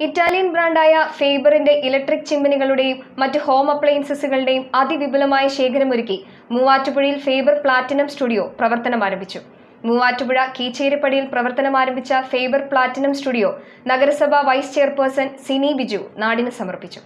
Italian ബ്രാൻഡായ ഫേബറിന്റെ electric ചിമ്മിനികളുടെയും മറ്റ് home അപ്ലയൻസസുകളുടെയും അതിവിപുലമായ ശേഖരമൊരുക്കി മൂവാറ്റുപുഴയിൽ ഫേബർ പ്ലാറ്റിനം സ്റ്റുഡിയോ പ്രവർത്തനം ആരംഭിച്ചു. മൂവാറ്റുപുഴ കീച്ചേരിപ്പടിയിൽ പ്രവർത്തനം ആരംഭിച്ച ഫേബർ പ്ലാറ്റിനം സ്റ്റുഡിയോ നഗരസഭാ വൈസ് ചെയർപേഴ്സൺ സിനി ബിജു നാടിന് സമർപ്പിച്ചു.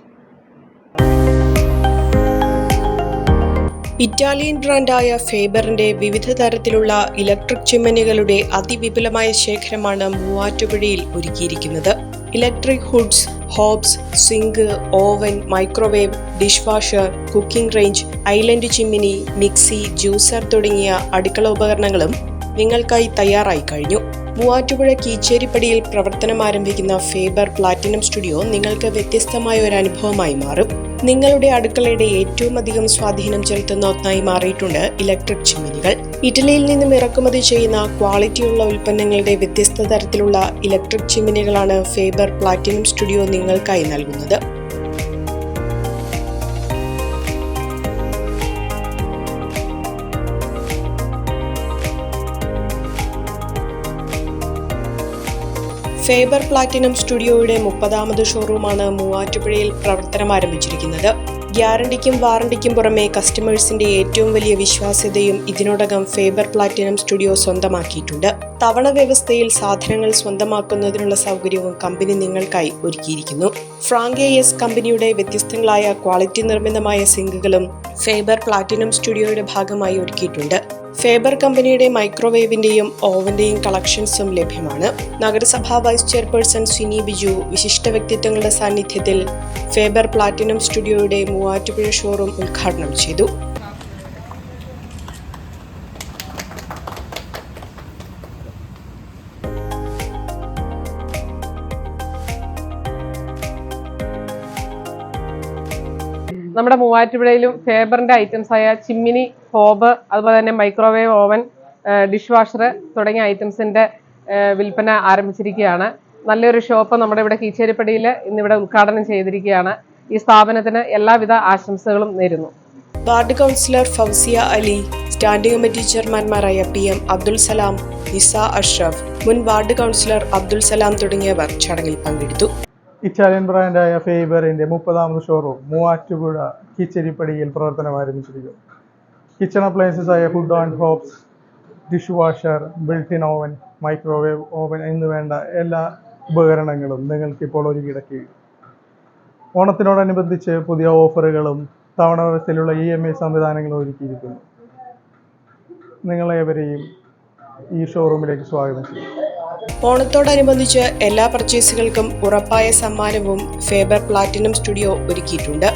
ഇറ്റാലിയൻ ബ്രാൻഡായ ഫേബറിന്റെ വിവിധ തരത്തിലുള്ള ഇലക്ട്രിക് ചിമ്മിനികളുടെ അതിവിപുലമായ ശേഖരമാണ് മൂവാറ്റുപുഴയിൽ ഒരുക്കിയിരിക്കുന്നത്. Electric hoods hobs sink oven microwave dish washer cooking range island chimney mixie juicer തുടങ്ങിയ അടുക്കള ഉപകരണങ്ങളും നിങ്ങൾക്കായി തയ്യാറായി കഴിഞ്ഞു. മൂവാറ്റുപുഴ കീച്ചേരിപ്പടിയിൽ പ്രവർത്തനം ആരംഭിക്കുന്ന ഫേബർ പ്ലാറ്റിനം സ്റ്റുഡിയോ നിങ്ങൾക്ക് വ്യത്യസ്തമായ ഒരു അനുഭവമായി മാറും. നിങ്ങളുടെ അടുക്കളയുടെ ഏറ്റവും അധികം സ്വാധീനം ചെലുത്തുന്ന ഒന്നായി മാറിയിട്ടുണ്ട് ഇലക്ട്രിക് ചിമ്മിനികൾ. ഇറ്റലിയിൽ നിന്നും ഇറക്കുമതി ചെയ്യുന്ന ക്വാളിറ്റിയുള്ള ഉൽപ്പന്നങ്ങളുടെ വ്യത്യസ്ത തരത്തിലുള്ള ഇലക്ട്രിക് ചിമ്മിനികളാണ് ഫേബർ പ്ലാറ്റിനം സ്റ്റുഡിയോ നിങ്ങൾക്കായി നൽകുന്നത്. ഫേബർ പ്ലാറ്റിനം സ്റ്റുഡിയോയുടെ മുപ്പതാമത് ഷോറൂമാണ് മൂവാറ്റുപുഴയിൽ പ്രവർത്തനം ആരംഭിച്ചിരിക്കുന്നത്. ഗ്യാരണ്ടിക്കും വാറണ്ടിക്കും പുറമെ കസ്റ്റമേഴ്സിന്റെ ഏറ്റവും വലിയ വിശ്വാസ്യതയും ഇതിനോടകം ഫേബർ പ്ലാറ്റിനം സ്റ്റുഡിയോ സ്വന്തമാക്കിയിട്ടുണ്ട്. തവണ വ്യവസ്ഥയിൽ സാധനങ്ങൾ സ്വന്തമാക്കുന്നതിനുള്ള സൗകര്യവും കമ്പനി നിങ്ങൾക്കായി ഒരുക്കിയിരിക്കുന്നു. ഫ്രാങ്കേയസ് കമ്പനിയുടെ വ്യത്യസ്തങ്ങളായ ക്വാളിറ്റി നിർമ്മിതമായ സിങ്കുകളും ഫേബർ പ്ലാറ്റിനം സ്റ്റുഡിയോയുടെ ഭാഗമായി ഒരുക്കിയിട്ടുണ്ട്. ഫേബർ കമ്പനിയുടെ മൈക്രോവേവിന്റെയും ഓവന്റെയും കളക്ഷൻസും ലഭ്യമാണ്. നഗരസഭാ വൈസ് ചെയർപേഴ്സൺ സിനി ബിജു വിശിഷ്ട വ്യക്തിത്വങ്ങളുടെ സാന്നിധ്യത്തിൽ ഫേബർ പ്ലാറ്റിനം സ്റ്റുഡിയോയുടെ മൂവാറ്റുപുഴ ഷോറൂം ഉദ്ഘാടനം ചെയ്തു. നമ്മുടെ മൂവാറ്റുപുഴയിലും ഫേബറിന്റെ ഐറ്റംസ് ആയ ചിമ്മിനി ഹോബ് അതുപോലെ തന്നെ മൈക്രോവേവ് ഓവൻ ഡിഷ് വാഷർ തുടങ്ങിയ ഐറ്റംസിന്റെ വിൽപ്പന ആരംഭിച്ചിരിക്കുകയാണ്. നല്ലൊരു ഷോപ്പ് നമ്മുടെ ഇവിടെ കീച്ചേരിപ്പടിയിൽ ഇന്നിവിടെ ഉദ്ഘാടനം ചെയ്തിരിക്കുകയാണ്. ഈ സ്ഥാപനത്തിന് എല്ലാവിധ ആശംസകളും നേരുന്നു. Ward councillor Fousiya Ali standing committee ചെയർമാൻമാരായ P M Abdul Salam Nisa Ashraf മുൻ വാർഡ് കൗൺസിലർ അബ്ദുൽ സലാം തുടങ്ങിയവർ ചടങ്ങിൽ പങ്കെടുത്തു. ഇറ്റാലിയൻ ബ്രാൻഡായ ഫേബറിന്റെ മുപ്പതാമത് ഷോറൂം മൂവാറ്റുപുഴ കിച്ചരിപ്പടിയിൽ പ്രവർത്തനം ആരംഭിച്ചിരിക്കുന്നു. കിച്ചൺ അപ്ലയൻസസ് ആയ hood and hobs dish washer built in oven microwave oven എന്ന് വേണ്ട എല്ലാ ഉപകരണങ്ങളും നിങ്ങൾക്കിപ്പോൾ ഒരു കിടക്കി ഓണത്തിനോടനുബന്ധിച്ച് പുതിയ ഓഫറുകളും തവണ വ്യവസ്ഥയിലുള്ള ഇ എം ഐ സംവിധാനങ്ങളും ഒരുക്കിയിരിക്കുന്നു. നിങ്ങളേവരെയും ഈ ഷോറൂമിലേക്ക് സ്വാഗതം ചെയ്യും ഓണത്തോടനുബന്ധിച്ച് എല്ലാ പർച്ചേസുകൾക്കും ഉറപ്പായ സമ്മാനവും ഫേബർ പ്ലാറ്റിനം സ്റ്റുഡിയോ ഒരുക്കിയിട്ടുണ്ട്.